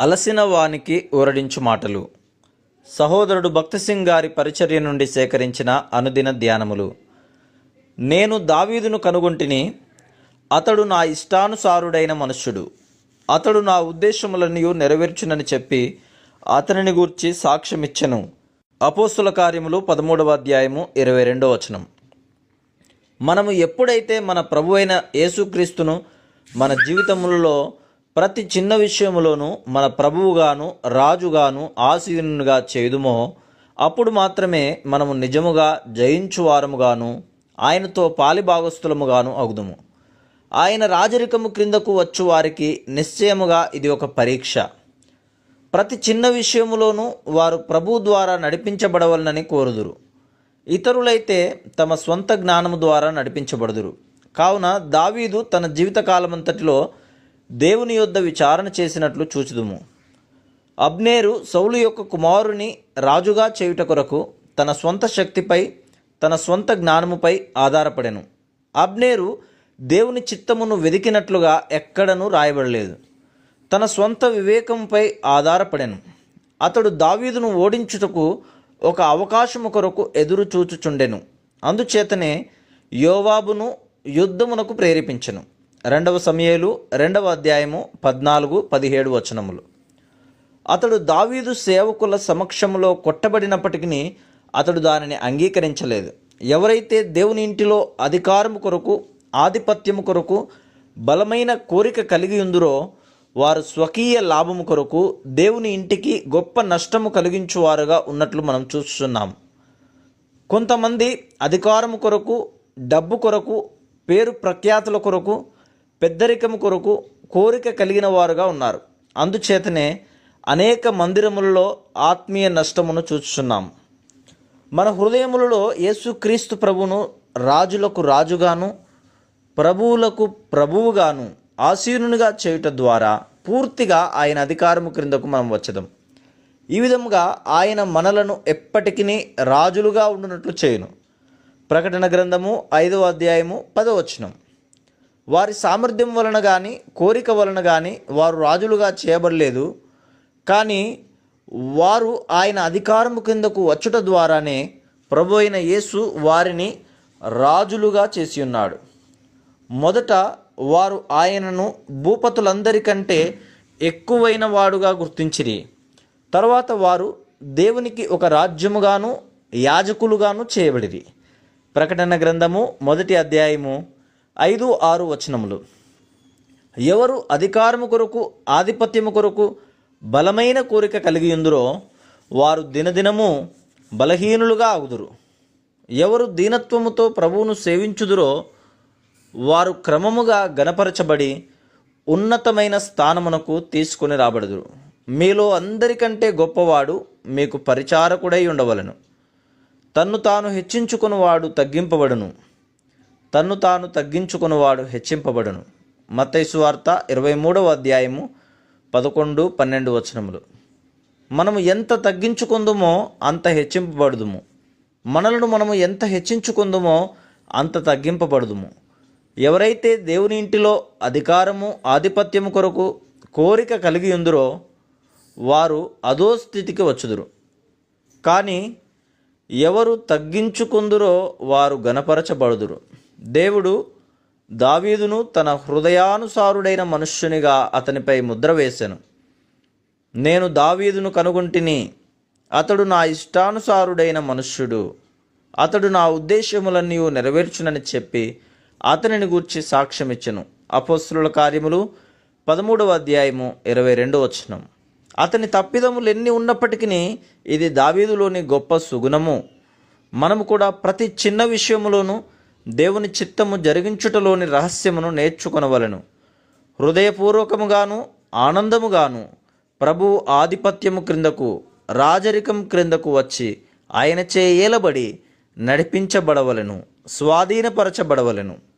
అలసిన వానికి ఊరడించు మాటలు. సహోదరుడు భక్తసింగ్ గారి పరిచర్య నుండి సేకరించిన అనుదిన ధ్యానములు. నేను దావీదును కనుగొంటిని అతడు నా ఇష్టానుసారుడైన మనుష్యుడు. అతడు నా ఉద్దేశములన్నీ నెరవేర్చునని చెప్పి అతనిని గూర్చి సాక్ష్యమిచ్చెను. అపోస్తుల కార్యములు పదమూడవ అధ్యాయము ఇరవై రెండవ వచనం. మనము ఎప్పుడైతే మన ప్రభు అయిన యేసుక్రీస్తును మన జీవితములలో ప్రతి చిన్న విషయములోనూ మన ప్రభువుగాను రాజుగాను ఆశీనుగా చేయుదుమో అప్పుడు మాత్రమే మనము నిజముగా జయించువారముగాను ఆయనతో పాలిభాగస్థులముగాను అగుదుము ఆయన రాజరికము క్రిందకు వచ్చు వారికి నిశ్చయముగా ఇది ఒక పరీక్ష. ప్రతి చిన్న విషయములోనూ వారు ప్రభు ద్వారా నడిపించబడవలనని కోరుదురు. ఇతరులైతే తమ స్వంత జ్ఞానము ద్వారా నడిపించబడుదురు. కావున దావీదు తన జీవితకాలమంతటిలో దేవుని యొద్ద విచారణ చేసినట్లు చూచుదుము. అబ్నేరు సౌలు యొక్క కుమారుని రాజుగా చేయుట కొరకు తన స్వంత శక్తిపై తన స్వంత జ్ఞానముపై ఆధారపడెను. అబ్నేరు దేవుని చిత్తమును వెదికినట్లుగా ఎక్కడనూ రాయబడలేదు. తన స్వంత వివేకంపై ఆధారపడెను. అతడు దావీదును ఓడించుటకు ఒక అవకాశము కొరకు ఎదురు చూచుచుండెను అందుచేతనే యోవాబును యుద్ధమునకు ప్రేరేపించెను. రెండవ సమయలు రెండవ అధ్యాయము పద్నాలుగు పదిహేడు వచనములు. అతడు దావీదు సేవకుల సమక్షంలో కొట్టబడినప్పటికీ అతడు దానిని అంగీకరించలేదు. ఎవరైతే దేవుని ఇంటిలో అధికారము కొరకు ఆధిపత్యము కొరకు బలమైన కోరిక కలిగి ఉందురో వారు స్వకీయ లాభము కొరకు దేవుని ఇంటికి గొప్ప నష్టము కలిగించువారుగా ఉన్నట్లు మనం చూస్తున్నాం. కొంతమంది అధికారము కొరకు డబ్బు కొరకు పేరు ప్రఖ్యాతుల కొరకు పెద్దరికము కొరకు కోరిక కలిగిన వారుగా ఉన్నారు. అందుచేతనే అనేక మందిరములలో ఆత్మీయ నష్టమును చూస్తున్నాం మన హృదయములలో యేసుక్రీస్తు ప్రభును రాజులకు రాజుగాను ప్రభువులకు ప్రభువుగాను ఆసీనునిగా చేయుట ద్వారా పూర్తిగా ఆయన అధికారము క్రిందకు మనం వచ్చదాం ఈ విధముగా ఆయన మనలను ఎప్పటికీ రాజులుగా ఉండునట్లు చేయును. ప్రకటన గ్రంథము ఐదవ అధ్యాయము పదవచనం వారి సామర్థ్యం వలన కానీ కోరిక వలన కానీ వారు రాజులుగా చేయబడలేదు. కానీ వారు ఆయన అధికారము కిందకు వచ్చుట ద్వారానే ప్రభు అయిన యేసు వారిని రాజులుగా చేసి ఉన్నాడు మొదట వారు ఆయనను భూపతులందరికంటే ఎక్కువైన వాడుగా గుర్తించిరి. తర్వాత వారు దేవునికి ఒక రాజ్యముగాను యాజకులుగాను చేయబడిరి. ప్రకటన గ్రంథము మొదటి అధ్యాయము ఐదు ఆరు వచనములు. ఎవరు అధికారము కొరకు ఆధిపత్యము కొరకు బలమైన కోరిక కలిగి ఉందరో వారు దినదినము బలహీనులుగా అగుదురు ఎవరు దీనత్వముతో ప్రభువును సేవించుదురో వారు క్రమముగా గణపరచబడి ఉన్నతమైన స్థానమునకు తీసుకొని రాబడుదురు. మీలో అందరికంటే గొప్పవాడు మీకు పరిచారకుడై ఉండవలను. తన్ను తాను హెచ్చించుకునివాడు తగ్గింపబడును. తన్ను తాను తగ్గించుకునివాడు హెచ్చింపబడును. మత్తైసు వార్త ఇరవై మూడవ అధ్యాయము పదకొండు పన్నెండు వచనములు. మనము ఎంత తగ్గించుకుందుమో అంత హెచ్చింపబడుదుము. మనలను మనము ఎంత హెచ్చించుకుందుమో అంత తగ్గింపబడుదుము. ఎవరైతే దేవుని ఇంటిలో అధికారము ఆధిపత్యము కొరకు కోరిక కలిగి ఉందరో వారు అదో స్థితికి వచ్చుదురు. కానీ ఎవరు తగ్గించుకుందురో వారు గణపరచబడుదురు దేవుడు దావీదును తన హృదయానుసారుడైన మనుష్యునిగా అతనిపై ముద్ర వేశాను నేను దావీదును కనుగొంటిని అతడు నా ఇష్టానుసారుడైన మనుష్యుడు. అతడు నా ఉద్దేశ్యములన్నీ నెరవేర్చునని చెప్పి అతనిని గూర్చి సాక్ష్యమిచ్చను. అపోస్తుల కార్యములు పదమూడవ అధ్యాయము ఇరవై రెండవ వచనం. అతని తప్పిదములు ఎన్ని ఉన్నప్పటికీ ఇది దావీదులోని గొప్ప సుగుణము. మనము కూడా ప్రతి చిన్న విషయములోనూ దేవుని చిత్తము జరిగించుటలోని రహస్యమును నేర్చుకొనవలను. హృదయపూర్వకముగాను ఆనందముగాను ప్రభు ఆధిపత్యము క్రిందకు రాజరికం క్రిందకు వచ్చి ఆయనచే ఏలబడి నడిపించబడవలను స్వాధీనపరచబడవలను.